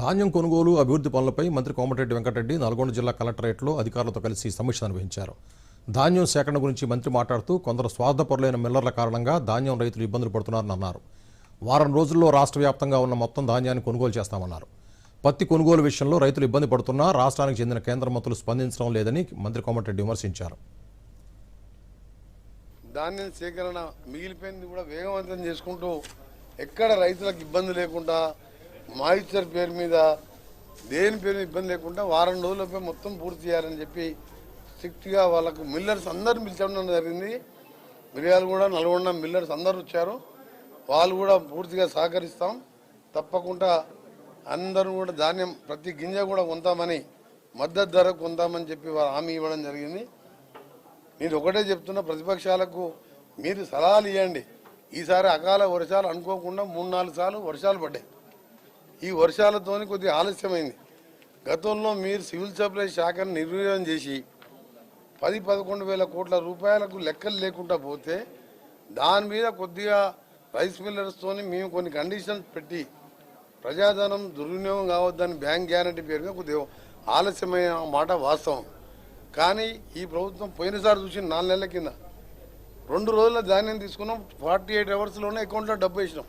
ధాన్యం కొనుగోలు అభివృద్ధి పనులపై మంత్రి కోమటిరెడ్డి వెంకటరెడ్డి నల్గొండ జిల్లా కలెక్టరేట్లో అధికారులతో కలిసి సమీక్ష నిర్వహించారు. ధాన్యం సేకరణ గురించి మంత్రి మాట్లాడుతూ కొందరు స్వార్థపరులైన మిల్లర్ల కారణంగా ధాన్యం రైతులు ఇబ్బందులు పడుతున్నారని అన్నారు. వారం రోజుల్లో రాష్ట్ర వ్యాప్తంగా ఉన్న మొత్తం ధాన్యాన్ని కొనుగోలు చేస్తామన్నారు. పత్తి కొనుగోలు విషయంలో రైతులు ఇబ్బంది పడుతున్నా రాష్ట్రానికి చెందిన కేంద్ర మంత్రులు స్పందించడం లేదని మంత్రి కోమటిరెడ్డి విమర్శించారు. ధాన్యం సేకరణ మిగిలిపోయింది కూడా వేగవంతం చేసుకుంటూ ఎక్కడ రైతులకు ఇబ్బంది లేకుండా మాయిశ్చర్ పేరు మీద దేని పేరు ఇబ్బంది లేకుండా వారం రోజులపై మొత్తం పూర్తి చేయాలని చెప్పి స్ట్రిక్ట్గా వాళ్ళకు మిల్లర్స్ అందరు పిలిచడం జరిగింది. మిరియాలు కూడా నల్గొండ మిల్లర్స్ అందరు వచ్చారు. వాళ్ళు కూడా పూర్తిగా సహకరిస్తాం. తప్పకుండా అందరూ కూడా ధాన్యం ప్రతి గింజ కూడా కొంతామని మద్దతు ధర కొందామని చెప్పి వారు హామీ ఇవ్వడం జరిగింది. నేను ఒకటే చెప్తున్నా ప్రతిపక్షాలకు మీరు సలహాలు ఇవ్వండి ఈసారి అకాల వర్షాలు అనుకోకుండా మూడు నాలుగు సార్లు వర్షాలు పడ్డాయి. ఈ వర్షాలతోని కొద్దిగా ఆలస్యమైంది. గతంలో మీరు సివిల్ సప్లై శాఖను నిర్వీర్యం చేసి పది పదకొండు వేల కోట్ల రూపాయలకు లెక్కలు లేకుండా పోతే దాని మీద కొద్దిగా రైస్ మిల్లర్స్తోని మేము కొన్ని కండిషన్స్ పెట్టి ప్రజాధనం దుర్వినియోగం కావద్దని బ్యాంక్ గ్యారంటీ పేరుగా కొద్దిగా ఆలస్యమైన మాట వాస్తవం. కానీ ఈ ప్రభుత్వం పోయినసారి చూసి నాలుగు నెలల కింద రెండు రోజుల ధాన్యం తీసుకున్నాం ఫార్టీ ఎయిట్ అవర్స్లోనే అకౌంట్లో డబ్బు వేసినాం.